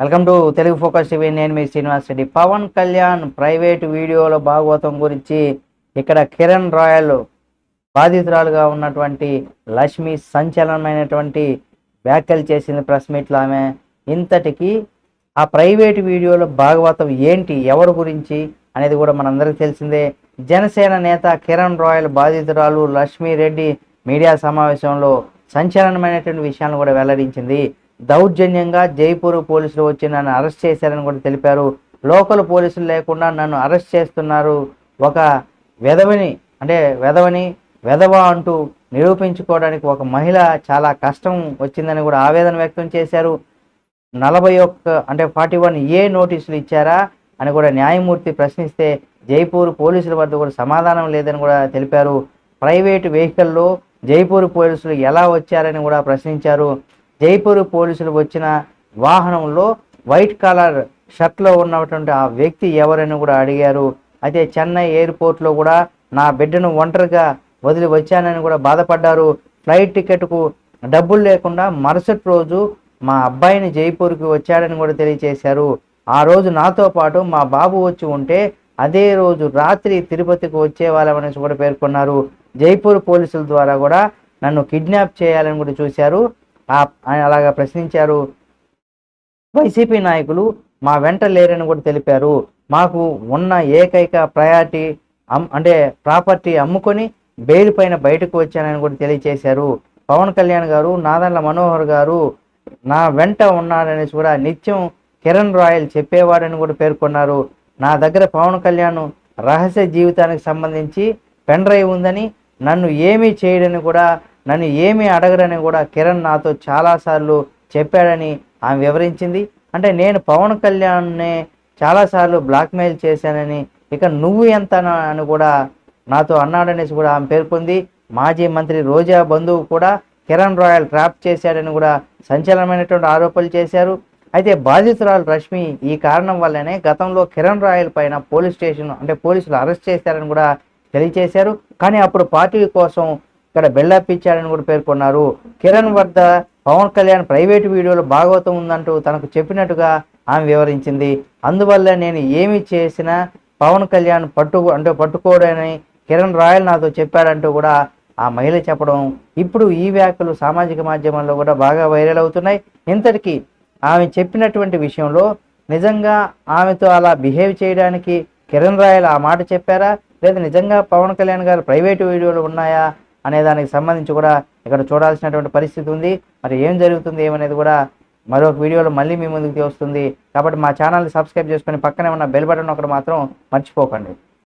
Welcome to Telugu focus TV. నేను మీ Srinivas Reddy. Pawan Kalyan private వీడియోల భాగవతం గురించి ఇక్కడ కిరణ్ రాయల్ బాధితురాలుగా ఉన్నటువంటి లక్ష్మి సంచలనమైనటువంటి వ్యాఖ్యలు చేసింది ప్రెస్ మీట్లో ఆమె. ఇంతటికి ఆ ప్రైవేట్ వీడియోలో భాగవతం ఏంటి ఎవరి గురించి అనేది కూడా మనందరికీ తెలిసిందే. జనసేన నేత కిరణ్ రాయల్ బాధితురాలు లక్ష్మీ రెడ్డి మీడియా సమావేశంలో సంచలనమైనటువంటి విషయాలను కూడా వెల్లడించింది. దౌర్జన్యంగా జైపూర్ పోలీసులు వచ్చి నన్ను అరెస్ట్ చేశారని కూడా తెలిపారు. లోకల్ పోలీసులు లేకుండా నన్ను అరెస్ట్ చేస్తున్నారు. ఒక వెధవని అంటే వెధవని వెధవ అంటూ నిరూపించుకోవడానికి ఒక మహిళ చాలా కష్టం వచ్చిందని కూడా ఆవేదన వ్యక్తం చేశారు. నలభై ఒక్క అంటే ఫార్టీ వన్ ఏ నోటీసులు ఇచ్చారా అని కూడా న్యాయమూర్తి ప్రశ్నిస్తే జైపూర్ పోలీసుల వద్ద కూడా సమాధానం లేదని కూడా తెలిపారు. ప్రైవేటు వెహికల్లో జైపూర్ పోలీసులు ఎలా వచ్చారని కూడా ప్రశ్నించారు. జైపూర్ పోలీసులు వచ్చిన వాహనంలో వైట్ కలర్ షర్ట్లో ఉన్నటువంటి ఆ వ్యక్తి ఎవరని కూడా అడిగారు. అయితే చెన్నై ఎయిర్పోర్ట్లో కూడా నా బిడ్డను ఒంటరిగా వదిలి వచ్చానని కూడా బాధపడ్డారు. ఫ్లైట్ టికెట్కు డబ్బులు లేకుండా మరుసటి రోజు మా అబ్బాయిని జైపూర్కి వచ్చాడని కూడా తెలియచేశారు. ఆ రోజు నాతో పాటు మా బాబు వచ్చి ఉంటే అదే రోజు రాత్రి తిరుపతికి వచ్చేవాళ్ళమనేసి కూడా పేర్కొన్నారు. జైపూర్ పోలీసుల ద్వారా కూడా నన్ను కిడ్నాప్ చేయాలని కూడా చూశారు. ఆయన అలాగా ప్రశ్నించారు. వైసీపీ నాయకులు మా వెంట లేరని కూడా తెలిపారు. మాకు ఉన్న ఏకైక ప్రయారిటీ అంటే ప్రాపర్టీ అమ్ముకొని బెయిల్ పైన బయటకు వచ్చానని కూడా తెలియచేశారు. పవన్ కళ్యాణ్ గారు నాదన్ల మనోహర్ గారు నా వెంట ఉన్నారనేసి కూడా నిత్యం కిరణ్ రాయల్ చెప్పేవాడని కూడా పేర్కొన్నారు. నా దగ్గర పవన్ కళ్యాణ్ రహస్య జీవితానికి సంబంధించి పెన్ డ్రైవ్ ఉందని నన్ను ఏమీ చేయడని కూడా నన్ను ఏమీ అడగడని కూడా కిరణ్ నాతో చాలాసార్లు చెప్పాడని ఆమె వివరించింది. అంటే నేను పవన్ కళ్యాణ్ని చాలాసార్లు బ్లాక్మెయిల్ చేశానని ఇక నువ్వు ఎంత అని కూడా నాతో అన్నాడనేసి కూడా ఆమె పేర్కొంది మాజీ మంత్రి రోజా బంధువు కూడా కిరణ్ రాయల్ ట్రాప్ చేశాడని కూడా సంచలనమైనటువంటి ఆరోపణలు చేశారు. అయితే బాధితురాలు రష్మి ఈ కారణం వల్లనే గతంలో కిరణ్ రాయల్ పైన పోలీస్ స్టేషన్ అంటే పోలీసులు అరెస్ట్ చేశారని కూడా తెలియచేశారు. కానీ అప్పుడు పార్టీ కోసం ఇక్కడ బిల్డప్ ఇచ్చాడని కూడా పేర్కొన్నారు. కిరణ్ వద్ద పవన్ కళ్యాణ్ ప్రైవేట్ వీడియోలో భాగవతం ఉందంటూ తనకు చెప్పినట్టుగా ఆమె వివరించింది. అందువల్ల నేను ఏమి చేసినా పవన్ కళ్యాణ్ పట్టు అంటే పట్టుకోడని కిరణ్ రాయల్ నాతో చెప్పాడంటూ కూడా ఆ మహిళ చెప్పడం. ఇప్పుడు ఈ వ్యాఖ్యలు సామాజిక మాధ్యమాల్లో కూడా బాగా వైరల్ అవుతున్నాయి. ఇంతటికి ఆమె చెప్పినటువంటి విషయంలో నిజంగా ఆమెతో అలా బిహేవ్ చేయడానికి కిరణ్ రాయల్ ఆ మాట చెప్పారా? లేదా నిజంగా పవన్ కళ్యాణ్ గారు ప్రైవేటు వీడియోలు ఉన్నాయా? అనే దానికి సంబంధించి కూడా ఇక్కడ చూడాల్సినటువంటి పరిస్థితి ఉంది. మరి ఏం జరుగుతుంది ఏమనేది కూడా మరొక వీడియోలో మళ్ళీ మీ ముందుకు వస్తుంది. కాబట్టి మా ఛానల్ని సబ్స్క్రైబ్ చేసుకొని పక్కనే ఉన్న బెల్ బటన్ ఒకటి మాత్రం మర్చిపోకండి.